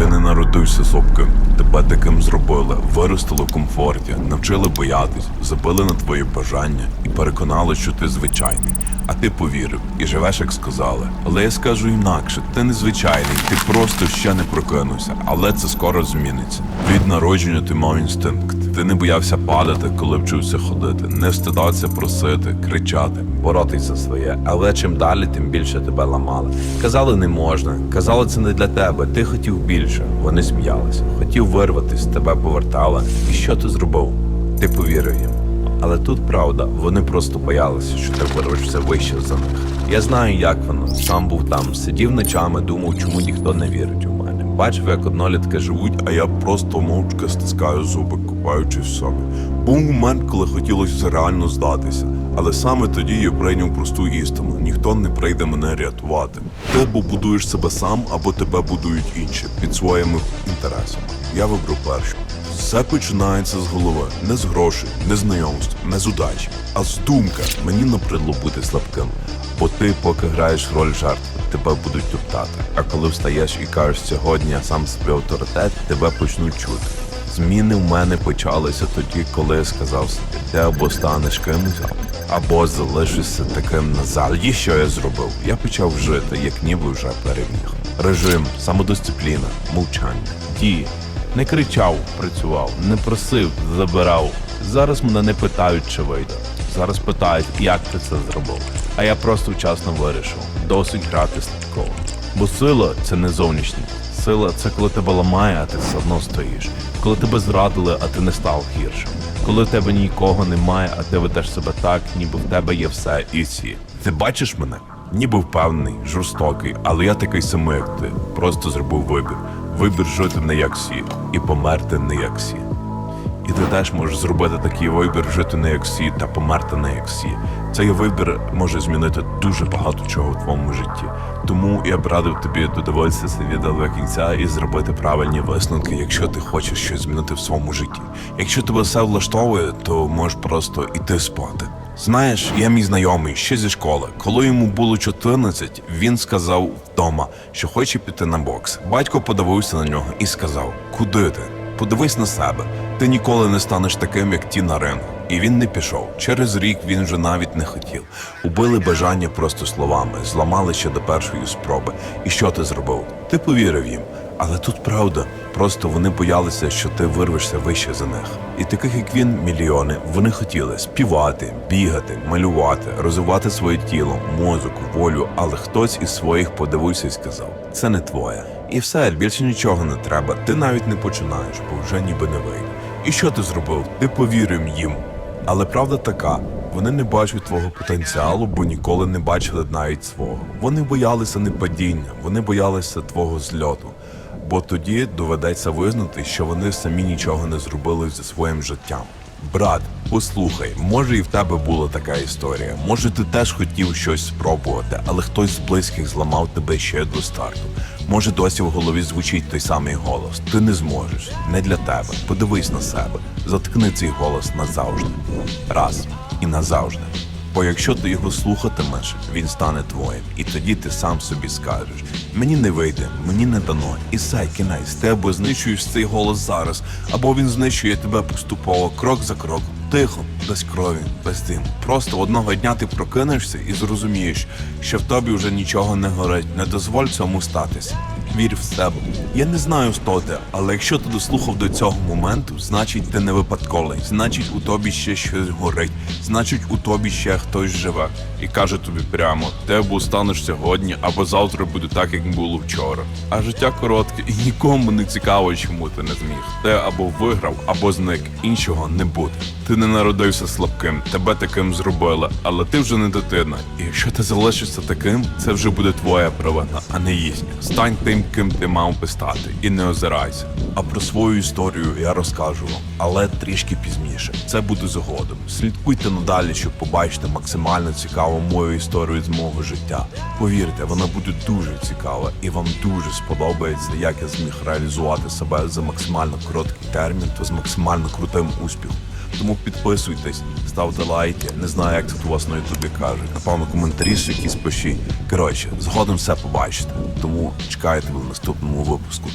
Ти не народився слабким. Тебе таким зробили, виростили в комфорті, навчили боятись, забили на твої бажання і переконали, що ти звичайний. А ти повірив і живеш, як сказали. Але я скажу інакше: ти не звичайний, ти просто ще не прокинувся, але це скоро зміниться. Від народження ти мав інстинкт. Ти не боявся падати, коли вчився ходити, не встидався просити, кричати, боротись за своє. Але чим далі, тим більше тебе ламали. Казали, не можна. Казали, це не для тебе. Ти хотів більше. Вони сміялися. Хотів вирватись, тебе повертали. І що ти зробив? Ти повірив їм. Але тут правда, вони просто боялися, що ти вирвешся вище за них. Я знаю, як воно. Сам був там, сидів ночами, думав, чому ніхто не вірить у мене. Бачив, як однолітки живуть, а я просто мовчки стискаю зуби, купаючись в собі. Був момент, коли хотілося реально здатися. Але саме тоді я прийняв просту істину: ніхто не прийде мене рятувати. Ти або будуєш себе сам, або тебе будують інші під своїми інтересами. Я вибрав першу. Все починається з голови, не з грошей, не з знайомств, не з удачі, а з думки. Мені набридло бути слабким. Бо ти, поки граєш роль жертви, тебе будуть топтати. А коли встаєш і кажеш сьогодні я сам собі авторитет, тебе почнуть чути. Зміни в мене почалися тоді, коли я сказав собі, ти або станеш кимось, або залишишся таким назад. І що я зробив? Я почав жити, як ніби вже переміг. Режим, самодисципліна, мовчання, дії. Не кричав, працював, не просив, забирав. Зараз мене не питають, чи вийде. Зараз питають, як ти це зробив. А я просто вчасно вирішив. Досить грати слідково. Бо сила це не зовнішність. Сила це коли тебе ламає, а ти все одно стоїш. Коли тебе зрадили, а ти не став гіршим. Коли тебе нікого немає, а ти ведеш себе так, ніби в тебе є все і всі. Ти бачиш мене? Ніби впевнений, жорстокий, але я такий самий, як ти. Просто зробив вибір. Вибір жити не як всі і померти не як всі. І ти теж можеш зробити такий вибір, жити не як всі та померти не як всі. Цей вибір може змінити дуже багато чого в твоєму житті. Тому я б радив тобі додивитися це до кінця і зробити правильні висновки, якщо ти хочеш щось змінити в своєму житті. Якщо тебе все влаштовує, то можеш просто іти спати. Знаєш, я мій знайомий ще зі школи. Коли йому було 14, він сказав вдома, що хоче піти на бокс. Батько подивився на нього і сказав: Куди ти? Подивись на себе. Ти ніколи не станеш таким, як ті на рингу. І він не пішов. Через рік він вже навіть не хотів. Убили бажання просто словами, зламали ще до першої спроби. І що ти зробив? Ти повірив їм. Але тут правда, просто вони боялися, що ти вирвешся вище за них. І таких, як він, мільйони, вони хотіли співати, бігати, малювати, розвивати своє тіло, мозок, волю, але хтось із своїх подивився і сказав: це не твоє. І все, більше нічого не треба. Ти навіть не починаєш, бо вже ніби не вийде. І що ти зробив? Ти повірив їм. Але правда така. Вони не бачать твого потенціалу, бо ніколи не бачили навіть свого. Вони боялися не падіння, вони боялися твого зльоту. Бо тоді доведеться визнати, що вони самі нічого не зробили зі своїм життям. Брат, послухай, може і в тебе була така історія. Може, ти теж хотів щось спробувати, але хтось з близьких зламав тебе ще до старту. Може, досі в голові звучить той самий голос. Ти не зможеш, не для тебе. Подивись на себе, заткни цей голос назавжди. Раз і назавжди. Бо якщо ти його слухатимеш, він стане твоїм, і тоді ти сам собі скажеш: мені не вийде, мені не дано, і сай кінець, ти або знищуєш цей голос зараз, або він знищує тебе поступово, крок за кроком, тихо, без крові, без диму. Просто одного дня ти прокинешся і зрозумієш, що в тобі вже нічого не горить. Не дозволь цьому статися. Вір в себе. Я не знаю, хто ти, але якщо ти дослухав до цього моменту, значить ти не випадковий. Значить, у тобі ще щось горить. Значить, у тобі ще хтось живе. І каже тобі прямо: ти або станеш сьогодні, або завтра буде так, як було вчора. А життя коротке і нікому не цікаво, чому ти не зміг. Ти або виграв, або зник. Іншого не буде. Ти не народився слабким, тебе таким зробили, але ти вже не дитина. І якщо ти залишишся таким, це вже буде твоя провина, а не їхня. Стань тим, ким ти мав би стати, і не озирайся. А про свою історію я розкажу вам, але трішки пізніше. Це буде згодом. Слідкуйте надалі, щоб побачити максимально цікаву мою історію з мого життя. Повірте, вона буде дуже цікава, і вам дуже сподобається, як я зміг реалізувати себе за максимально короткий термін та з максимально крутим успіхом. Тому підписуйтесь, ставте лайки. Не знаю, як тут у вас на ютубі кажуть. Напевно, коментарі ще якісь пишіть. Коротше, згодом все побачите. Тому чекайте в наступному випуску.